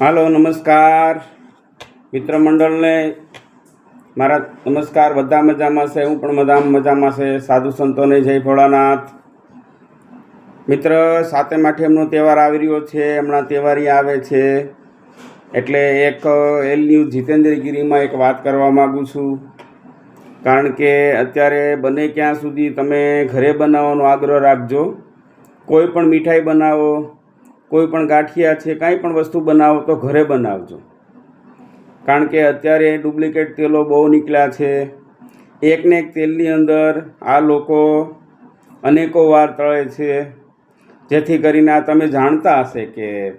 હાલો, નમસ્કાર. મિત્ર મંડળને મારા નમસ્કાર, બધા મજામાં છે, હું પણ બધા મજામાં છે. સાધુ સંતોને જય ભોળાનાથ. મિત્ર, સાતમ આઠમનો તહેવાર આવી રહ્યો છે, હમણાં તહેવારી આવે છે. એટલે એક એલ ન્યૂઝ જીતેન્દ્રગીરીમાં એક વાત કરવા માગું છું. કારણ કે અત્યારે બને ક્યાં સુધી તમે ઘરે બનાવવાનો આગ્રહ રાખજો. કોઈ પણ મીઠાઈ બનાવો કોઈ પણ ગાંઠિયા છે, કાંઈ પણ વસ્તુ બનાવો તો ઘરે બનાવજો. કારણ કે અત્યારે ડુપ્લિકેટ તેલો બહુ નીકળ્યા છે. એકને એક તેલની અંદર આ લોકો અનેકો વાર તળે છે. જેથી કરીને આ તમે જાણતા હશે કે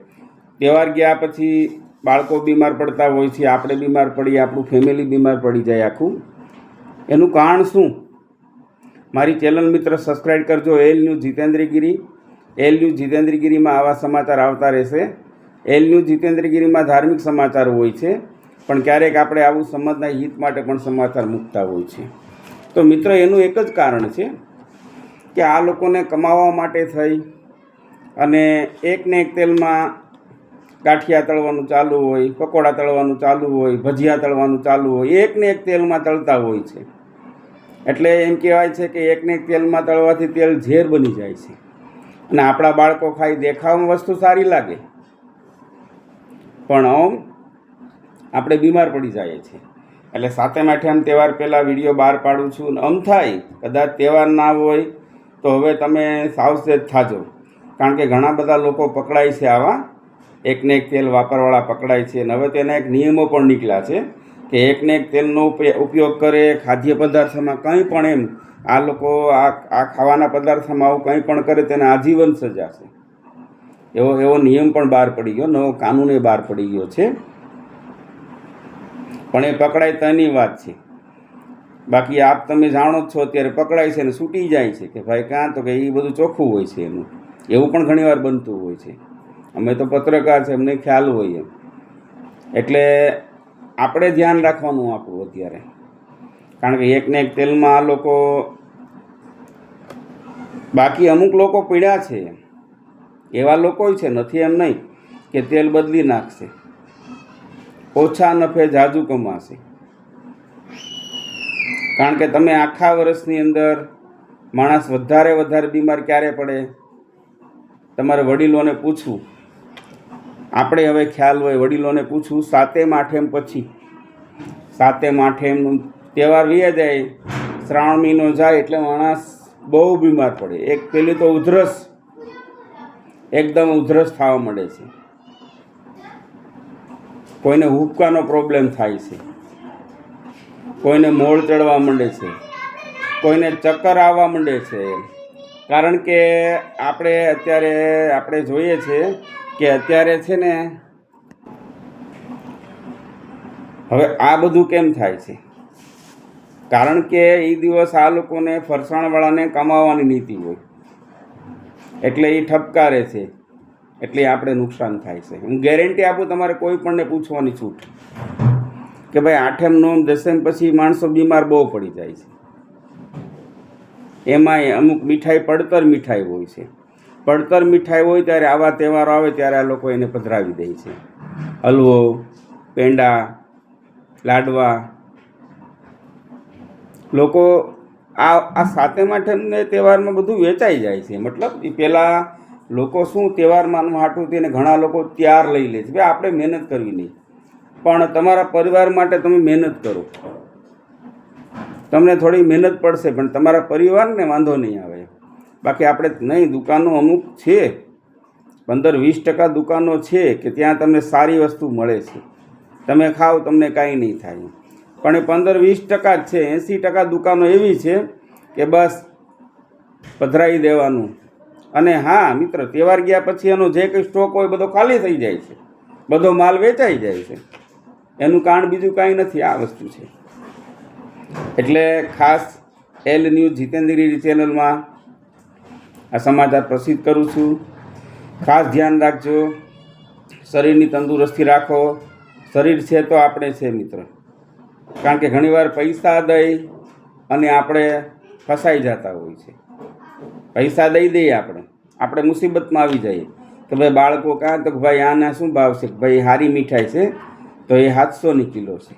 તહેવાર ગયા પછી બાળકો બીમાર પડતા હોય છે, આપણે બીમાર પડીએ, આપણું ફેમિલી બીમાર પડી જાય આખું. એનું કારણ શું? મારી ચેનલ મિત્ર સબસ્ક્રાઈબ કરજો, L news Jitendragiri L news જીતેન્દ્રગીરીમાં આવા સમાચાર આવતા રહેશે. એલ ન્યૂઝ જીતેન્દ્રગીરીમાં ધાર્મિક સમાચાર હોય છે, પણ ક્યારેક આપણે આવું સમાજના હિત માટે પણ સમાચાર મૂકતા હોય છે. તો મિત્ર, એનું એક જ કારણ છે કે આ લોકોને કમાવા માટે થઈ અને એકને એક તેલમાં ગાંઠિયા તળવાનું ચાલુ હોય, પકોડા તળવાનું ચાલુ હોય, ભજીયા તળવાનું ચાલુ હોય, એકને એક તેલમાં તળતા હોય છે. એટલે એમ કહેવાય છે કે એકને એક તેલમાં તળવાથી તેલ ઝેર બની જાય છે. અને આપણા બાળકો ખાઈ દેખાવમાં વસ્તુ સારી લાગે. પણ આમ આપણે બીમાર પડી જઈએ છીએ. એટલે સાતે માઠે આમ તહેવાર પહેલાં વીડિયો બહાર પાડું છું અને આમ થાય, કદાચ તહેવાર ના હોય તો હવે તમે સાવચેત થાજો. કારણ કે ઘણા બધા લોકો પકડાય છે આવા. એકને એક તેલ વાપરવાળા પકડાય છે અને હવે તેના એક નિયમો પણ નીકળ્યા છે. કે એકને એક તેલનો ઉપય- ઉપયોગ કરે, ખાદ્ય પદાર્થમાં કંઈ પણ એમ, આ લોકો આ આ ખાવાના પદાર્થમાં આવું કંઈ પણ કરે, તેને આજીવન સજા છે. એવો એવો નિયમ પણ બહાર પડી ગયો, નવો કાનૂન એ બહાર પડી ગયો છે. પણ એ પકડાય તેની વાત છે. બાકી આપ તમે જાણો જ છો, અત્યારે પકડાય છે ને છૂટી જાય છે કે ભાઈ કાં તો કે એ બધું ચોખ્ખું હોય છે એનું. એવું પણ ઘણીવાર બનતું હોય છે. અમે તો પત્રકાર છે, અમને ખ્યાલ હોય એમ. એટલે આપણે ધ્યાન રાખવાનું આપણું અત્યારે. કારણ કે એકને એક તેલમાં આ લોકો બાકી અમુક લોકો પીડ્યા છે. એવા લોકો છે, નથી એમ નહીં કે તેલ બદલી નાખશે. ઓછા નફે જાજુ કમાશે. કારણ કે તમે આખા વર્ષની અંદર માણસ વધારે વધારે બીમાર ક્યારે પડે? તમારે વડીલોને પૂછવું. આપણે હવે ખ્યાલ હોય વડીલોને પૂછવું સાતેમ આઠેમ પછી. સાતેમ આઠેમ તહેવાર વીએ જાય, શ્રાવણ મહિનો જાય એટલે માણસ બહુ બીમાર પડે. એક પેલી તો ઉધરસ. એકદમ ઉધરસ થવા મળે છે. કોઈને હુબકાનો પ્રોબ્લેમ થાય છે. કોઈને મોળ ચડવા માંડે છે. કોઈને ચક્કર આવવા માંડે છે. કારણ કે આપણે અત્યારે આપણે જોઈએ છે કે અત્યારે છે ને, હવે આ બધું કેમ થાય છે? કારણ કે એ દિવસ આ લોકોને ફરસાણવાળાને કમાવાની નીતિ હોય. એટલે એ ઠપકારે છે. એટલે આપણે નુકસાન થાય છે. હું ગેરંટી આપું તમારે કોઈ પણને પૂછવાની છૂટ. કે ભાઈ આઠેમ નોમ દસેમ પછી માણસો બીમાર બહુ પડી જાય છે. એમાંય અમુક મીઠાઈ, પડતર મીઠાઈ હોય છે. પડતર મીઠાઈ હોય ત્યારે આવા તહેવારો આવે ત્યારે આ લોકો એને પધરાવી દે છે. હલવો, પેંડા, લાડવા. લોકો આ આ સાતમ આઠમને તહેવારમાં બધું વેચાઈ જાય છે. મતલબ એ પહેલાં લોકો શું તહેવાર માનવા હાટું તેને ઘણા લોકો ત્યાર લઈ લે છે. ભાઈ, આપણે મહેનત કરવી નહીં. પણ તમારા પરિવાર માટે તમે મહેનત કરો. તમને થોડી મહેનત પડશે, પણ તમારા પરિવારને વાંધો નહીં આવે. બાકી આપણે નહીં, દુકાનો અમુક છે. પંદર વીસ ટકા દુકાનો છે કે ત્યાં તમને સારી વસ્તુ મળે છે. તમે ખાઓ, તમને કાંઈ નહીં થાય. પણ એ પંદર વીસ ટકા જ છે, એંસી ટકા દુકાનો એવી છે કે બસ પધરાવી દેવાનું. અને હા, મિત્ર, તહેવાર ગયા પછી એનો જે કંઈ સ્ટોક હોય બધો ખાલી થઈ જાય છે. બધો માલ વેચાઈ જાય છે. એનું કારણ બીજું કાંઈ નથી, આ વસ્તુ છે. એટલે ખાસ એલ ન્યૂઝ જીતેન્દ્રી ચેનલમાં આ સમાચાર પ્રસિદ્ધ કરું છું. ખાસ ધ્યાન રાખજો. શરીરની તંદુરસ્તી રાખો. શરીર છે તો આપણે છે મિત્ર. કારણ કે ઘણીવાર પૈસા દઈ અને આપણે ફસાઈ જતા હોય છે. પૈસા દઈ દઈએ આપણે. આપણે મુસીબતમાં આવી જઈએ. તો ભાઈ બાળકો કાં? તો ભાઈ આના શું ભાવ છે? ભાઈ હારી મીઠાઈ છે? તો એ સાતસોની કિલો છે.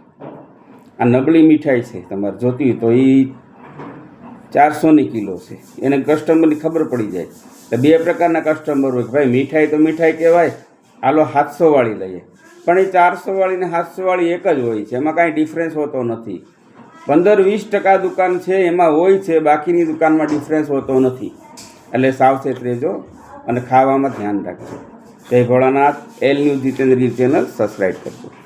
આ નબળી મીઠાઈ છે તમારે જોતી તો એ ચારસોની કિલો છે. એને કસ્ટમરની ખબર પડી જાય. તો બે પ્રકારના કસ્ટમર હોય ભાઈ મીઠાઈ તો મીઠાઈ કહેવાય, હાલો સાતસોવાળી લઈએ. પણ એ ચારસોવાળી ને સાતસોવાળી એક જ હોય છે. એમાં કાંઈ ડિફરન્સ હોતો નથી. પંદર વીસ ટકા દુકાન છે, એમાં હોય છે, બાકીની દુકાનમાં ડિફરન્સ હોતો નથી. એટલે સાવચેત રહેજો અને ખાવામાં ધ્યાન રાખજો. જય Bholanath L news Jitendra channel subscribe કરજો.